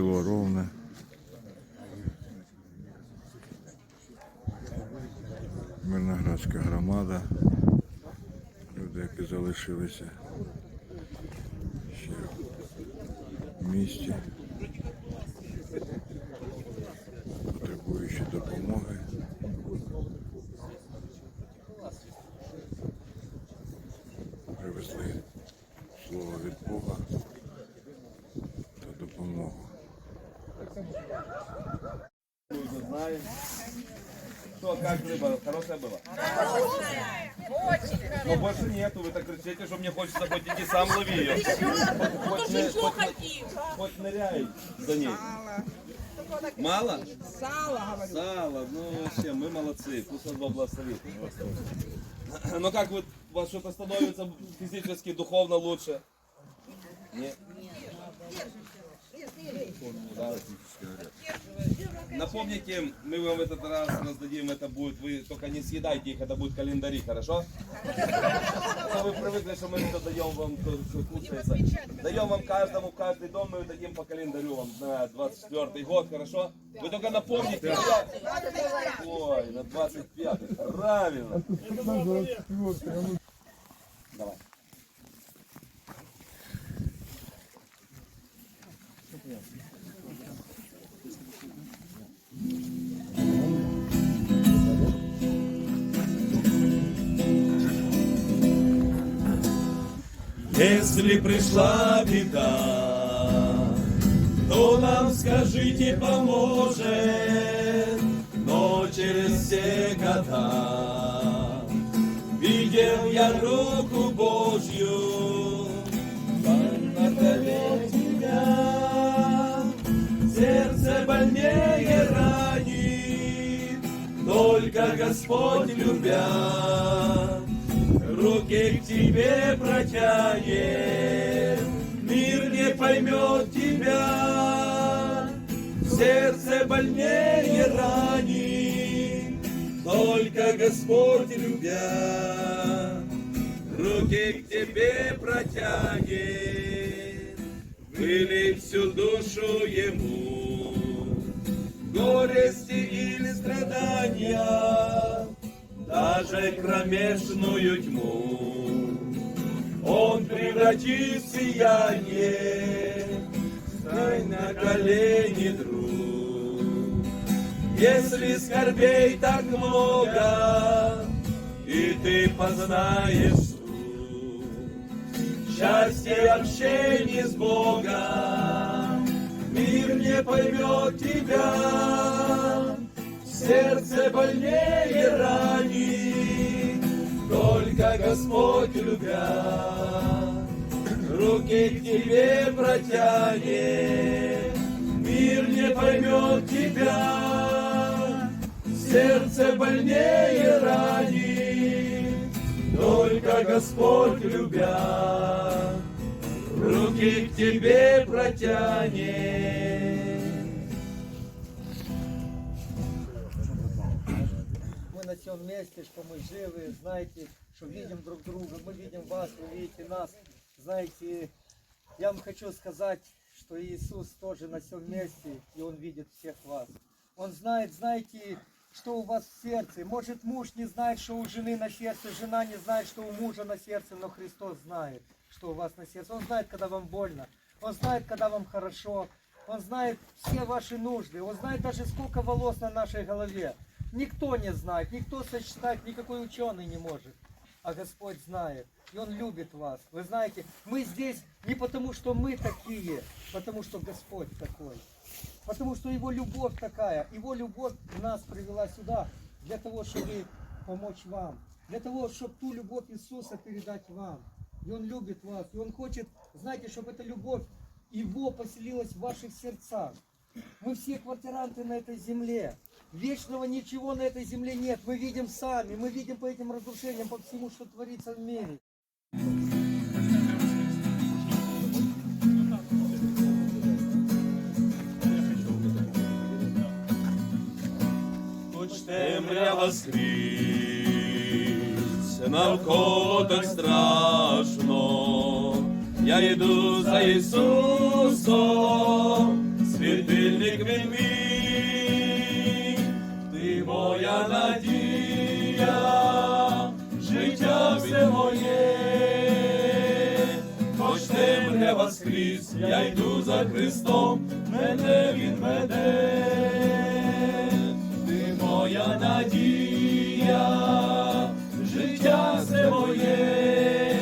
в село Ровне. Мирноградська громада. Люди, які залишилися ще в місті, потребуючи допомоги. Знаем. Что, как рыба? Хорошая была? Но больше нету, вы так кричите, что мне хочется хоть иди сам лови ее. Хоть, ны- хоть, хоть ныряй за ней. Мало? Сало, говорю. Сало, ну вообще, мы молодцы, пусть он благословит. Но как вы, вас что-то становится физически, духовно лучше? Нет? Да. Напомните, мы вам в этот раз раздадим, это будет, вы только не съедайте их, это будет календари, хорошо? Ну, вы привыкли, что мы это даем вам, кушается. Даем вам каждому, каждый дом мы дадим по календарю вам на 24 год, хорошо? Вы только напомните, Ой, на 25 правильно. Давай. Если пришла беда, то нам скажите поможет, но через все года видел я руку Божью, благодаря тебя. Сердце больнее ранит, только Господь любя руки к тебе протянет, мир не поймет тебя, сердце больнее ранит, только Господь любя, руки к тебе протянет, вылей всю душу ему, горести или страдания, даже кромешную тьму. Он превратит сияние, стай на колени, друг. Если скорбей так много, и ты познаешь суть, счастье общение с Богом, мир не поймет тебя, сердце больнее ранит, только Господь любя, руки к тебе протянет, мир не поймет тебя, сердце больнее ранит, только Господь любя, руки к тебе протянет. Мы на всем месте, что мы живы, знаете, что видим друг друга, мы видим вас, вы видите нас. Знаете, я вам хочу сказать, что Иисус тоже на всем месте, и Он видит всех вас. Он знает, знаете, что у вас в сердце. Может, муж не знает, что у жены на сердце, жена не знает, что у мужа на сердце, но Христос знает, что у вас на сердце. Он знает, когда вам больно. Он знает, когда вам хорошо. Он знает все ваши нужды. Он знает даже сколько волос на нашей голове. Никто не знает, никто сосчитать, никакой ученый не может. А Господь знает. И Он любит вас. Вы знаете, мы здесь не потому, что мы такие, потому что Господь такой. Потому что Его любовь такая. Его любовь нас привела сюда для того, чтобы помочь вам. Для того, чтобы ту любовь Иисуса передать вам. И Он любит вас. И Он хочет, знаете, чтобы эта любовь Его поселилась в ваших сердцах. Мы все квартиранты на этой земле. Вечного ничего на этой земле нет. Мы видим сами, мы видим по этим разрушениям, по всему, что творится в мире. Хоч темрява скрізь, навколо так страшно, я йду за Ісусом, світильник він мій, Темрява скрізь, я йду за Христом, мене він веде, ти моя надія, життя все моє,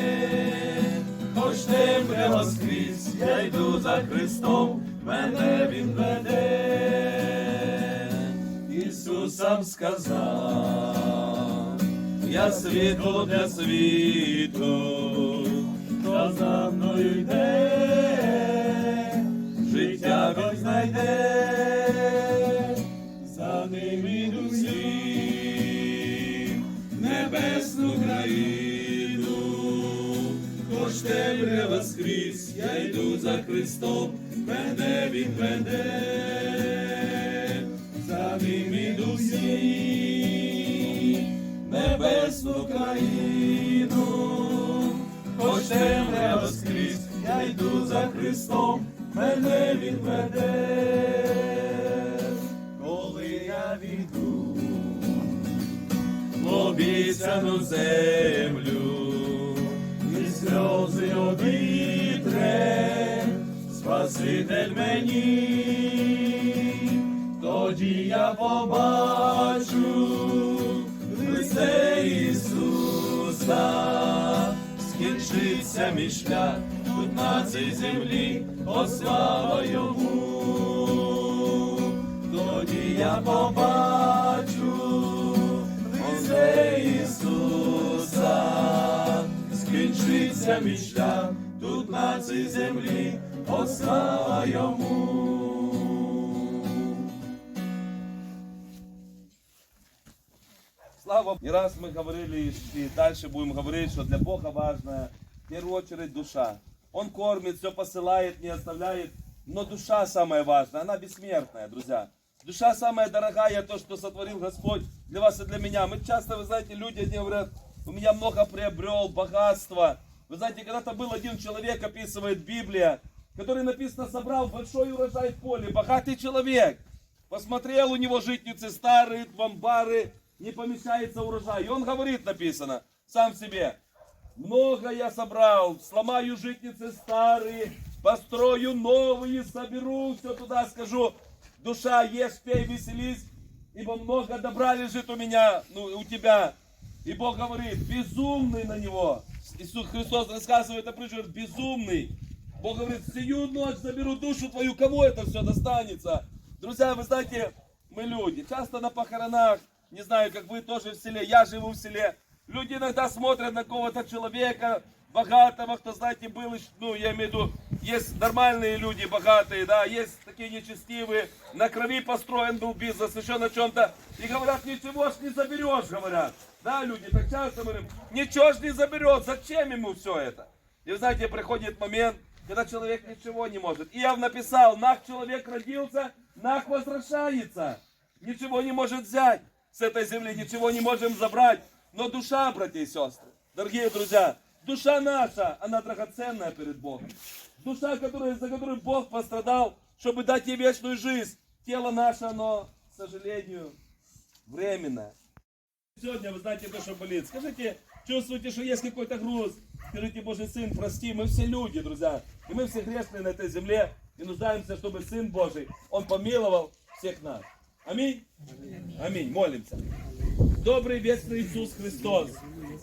хоч темрява скрізь, я йду за Христом, мене він веде. Ісус сам сказав, я світло для світу, за мною йде, життя він знайде, за ним іду всім, небесну країну, хоч темрява скрізь, я йду за Христом, мене він веде, за ним іду всім, небесну країну, хоч темрява скрізь, я йду за Христом, мене він веде, коли я війду в обіцяну землю, і сльози обітре, Спаситель мені, тоді я побачу лице Ісуса, скінчиться мій шлях тут на цій землі, о слава йому, тоді я побачу лице Ісуса, скінчиться мій шлях тут на цій землі, о йому. Богу. Не раз мы говорили и дальше будем говорить, что для Бога важна в первую очередь душа. Он кормит, все посылает, не оставляет, но душа самая важная, она бессмертная, друзья. Душа самая дорогая, то, что сотворил Господь для вас и для меня. Мы часто, вы знаете, люди одни говорят, у меня много приобрел, богатства. Вы знаете, когда-то был один человек, описывает Библия, который написано, собрал большой урожай в поле, богатый человек. Посмотрел у него житницы старые, бомбары, не помещается урожай. И он говорит, написано, сам себе, много я собрал, сломаю житницы старые, построю новые, соберу, все туда скажу. Душа, ешь, пей, веселись, ибо много добра лежит у меня, ну, у тебя. И Бог говорит, безумный на него. Иисус Христос рассказывает притче, говорит, безумный. Бог говорит, сию ночь заберу душу твою, кому это все достанется? Друзья, вы знаете, мы люди. Часто на похоронах, не знаю, как вы тоже в селе, я живу в селе. Люди иногда смотрят на какого-то человека, богатого, кто, знаете, был, ну, я имею в виду, есть нормальные люди, богатые, да, есть такие нечестивые, на крови построен был бизнес, еще на чем-то, и говорят, ничего ж не заберешь, говорят. Да, люди, так часто говорим, ничего ж не заберет, зачем ему все это? И вы знаете, приходит момент, когда человек ничего не может. И я написал, нах человек родился, нах возвращается. Ничего не может взять с этой земли, ничего не можем забрать. Но душа, братья и сестры, дорогие друзья, душа наша, она драгоценная перед Богом. Душа, которая, за которую Бог пострадал, чтобы дать ей вечную жизнь. Тело наше, оно, к сожалению, временное. Сегодня вы знаете то, что болит. Скажите, чувствуете, что есть какой-то груз? Скажите, Божий Сын, прости, мы все люди, друзья. И мы все грешные на этой земле. И нуждаемся, чтобы Сын Божий, Он помиловал всех нас. Аминь? Аминь. Молимся. Добрый вечный Иисус Христос.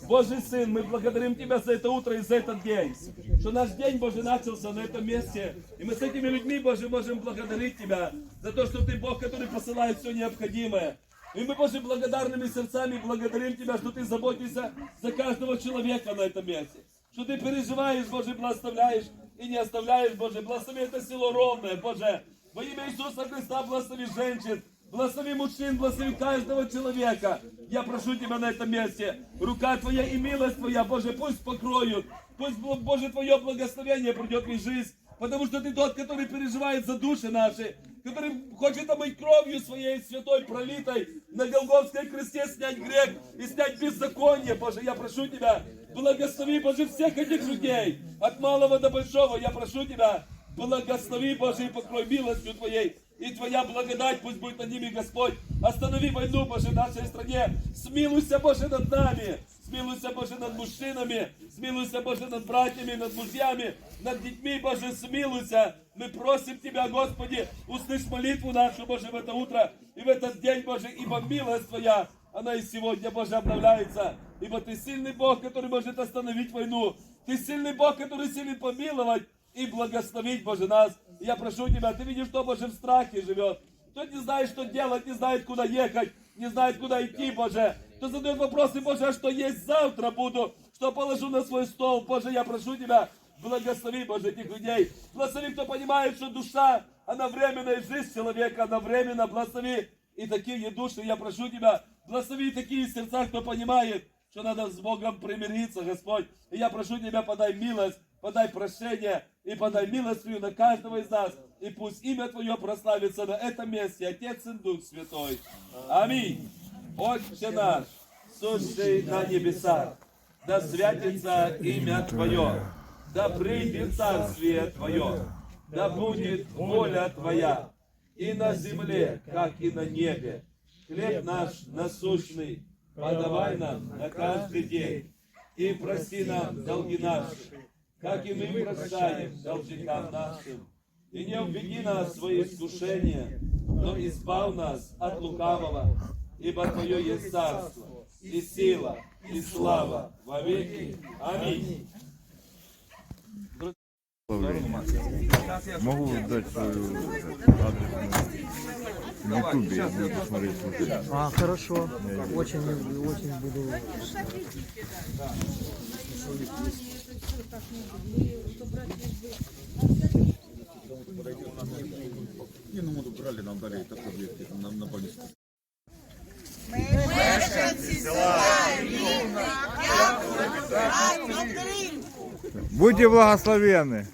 Божий Сын, мы благодарим Тебя за это утро и за этот день. Что наш день, Божий, начался на этом месте. И мы с этими людьми, Божий, можем благодарить Тебя за то, что Ты Бог, который посылает все необходимое. И мы, Боже, благодарными сердцами благодарим Тебя, что Ты заботишься за каждого человека на этом месте. Что Ты переживаешь, Боже, благословляешь и не оставляешь, Боже. Благослови это село ровное, Боже. Во имя Иисуса Христа благослови женщин, благослови мужчин, благослови каждого человека. Я прошу Тебя на этом месте. Рука Твоя и милость Твоя, Боже, пусть покроют. Пусть, Боже, Твое благословение придет в их жизнь. Потому что Ты тот, который переживает за души наши, который хочет омыть кровью своей святой пролитой на Голгофской кресте снять грех и снять беззаконие, Боже, я прошу Тебя, благослови, Боже, всех этих людей, от малого до большого, я прошу Тебя, благослови, Боже, и покрой милостью Твоей, и Твоя благодать пусть будет над ними, Господь. Останови войну, Боже, в нашей стране. Смилуйся, Боже, над нами. Смилуйся, Боже, над мужчинами. Смилуйся, Боже, над братьями, над мужьями, над детьми, Боже, смилуйся. Мы просим Тебя, Господи, услышь молитву нашу, Боже, в это утро и в этот день, Боже, ибо милость Твоя, она и сегодня, Боже, обновляется. Ибо Ты сильный Бог, который может остановить войну. Ты сильный Бог, который силен помиловать и благословить, Боже, нас. Я прошу Тебя, Ты видишь, кто, Боже, в страхе живет. Кто не знает, что делать, не знает, куда ехать, не знает, куда идти, Боже. Кто задает вопросы, Боже, а что есть завтра буду, что положу на свой стол, Боже, я прошу Тебя, благослови, Боже, этих людей. Благослови, кто понимает, что душа, она временная, жизнь человека, она временно, благослови. И такие души, я прошу Тебя, благослови такие сердца, кто понимает, что надо с Богом примириться, Господь. И я прошу Тебя, подай милость, подай прощение и подай милость на каждого из нас. И пусть имя Твое прославится на этом месте, Отец и Дух Святой. Аминь. Отче наш, сущий на небесах, да святится имя Твое, да придет царствие Твое, да будет воля Твоя и на земле, как и на небе. Хлеб наш насущный, подавай нам на каждый день, и прости нам долги наши, как и мы прощаем должникам нашим. И не введи нас в свои искушения, но избав нас от лукавого, ибо Твое есть царство, и сила, и слава во веки. Аминь. Могу дать свою адрес на ютубе, я буду смотреть слушать. А, хорошо. Очень, очень буду Ні, ну ми брали на батареї, так об'єкти, на, на больницю. Будьте благословенны.